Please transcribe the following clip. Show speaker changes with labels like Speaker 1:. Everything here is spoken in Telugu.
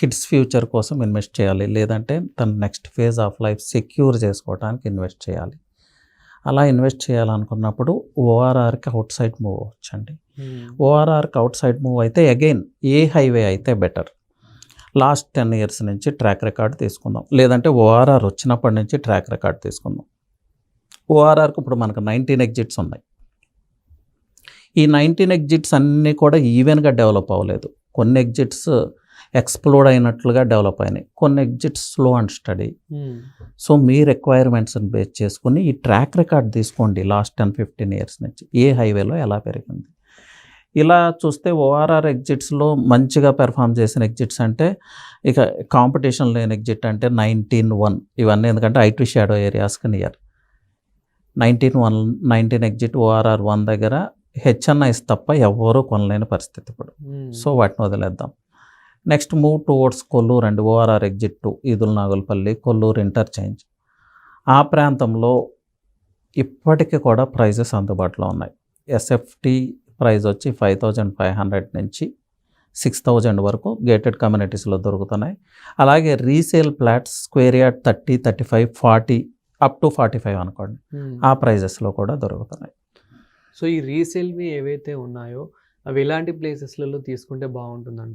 Speaker 1: కిడ్స్ ఫ్యూచర్ కోసం ఇన్వెస్ట్ చేయాలి. లేదంటే తన next phase of life secure చేసుకోవడానికి ఇన్వెస్ట్ చేయాలి. అలా ఇన్వెస్ట్ చేయాలనుకున్నప్పుడు ఓఆర్ఆర్కి అవుట్ సైడ్ మూవ్ అవ్వచ్చండి. ఓఆర్ఆర్కి అవుట్ సైడ్ మూవ్ అయితే అగైన్ ఏ హైవే అయితే బెటర్. లాస్ట్ టెన్ ఇయర్స్ నుంచి ట్రాక్ రికార్డ్ తీసుకుందాం. లేదంటే ఓఆర్ఆర్ వచ్చినప్పటి నుంచి ట్రాక్ రికార్డ్ తీసుకుందాం. ఓఆర్ఆర్కి ఇప్పుడు మనకు నైన్టీన్ ఎగ్జిట్స్ ఉన్నాయి. ఈ నైన్టీన్ ఎగ్జిట్స్ అన్నీ కూడా ఈవెన్గా డెవలప్ అవ్వలేదు. కొన్ని ఎగ్జిట్స్ ఎక్స్ప్లోడ్ అయినట్లుగా డెవలప్ అయినాయి. కొన్ని exits slow and steady. So మీ రిక్వైర్మెంట్స్ని బేస్ చేసుకుని ఈ ట్రాక్ రికార్డ్ తీసుకోండి లాస్ట్ టెన్ ఫిఫ్టీన్ ఇయర్స్ నుంచి. ఏ హైవేలో ఎలా పెరిగింది. ఇలా చూస్తే ఓఆర్ఆర్ ఎగ్జిట్స్లో మంచిగా పెర్ఫామ్ చేసిన ఎగ్జిట్స్ అంటే ఇక కాంపిటీషన్ లేని ఎగ్జిట్ అంటే నైన్టీన్ వన్. ఇవన్నీ ఎందుకంటే IT shadow ఏరియాస్కి near. Nineteen one nineteen exit ORR one దగ్గర హెచ్ఎన్ఐస్ తప్ప ఎవ్వరూ కొనలేని పరిస్థితి ఇప్పుడు. సో వాటిని వదిలేద్దాం. నెక్స్ట్ మూవ్ టువర్డ్స్ కొల్లూరు అండి ORR exit to Edul Nagulapalli Kolluru interchange. ఆ ప్రాంతంలో ఇప్పటికీ కూడా ప్రైజెస్ అందుబాటులో ఉన్నాయి. ఎస్ఎఫ్టీ ప్రైస్ వచ్చి ఫైవ్ థౌజండ్ ఫైవ్ హండ్రెడ్ నుంచి సిక్స్ థౌజండ్ వరకు గేటెడ్ కమ్యూనిటీస్లో దొరుకుతున్నాయి. అలాగే resale plots square yard thirty thirty five forty up to forty five అనుకోండి. ఆ ప్రైజెస్లో కూడా దొరుకుతున్నాయి.
Speaker 2: సో ఈ రీసేల్వి ఏవైతే ఉన్నాయో అవి ఎలాంటి ప్లేసెస్లలో తీసుకుంటే బాగుంటుందంట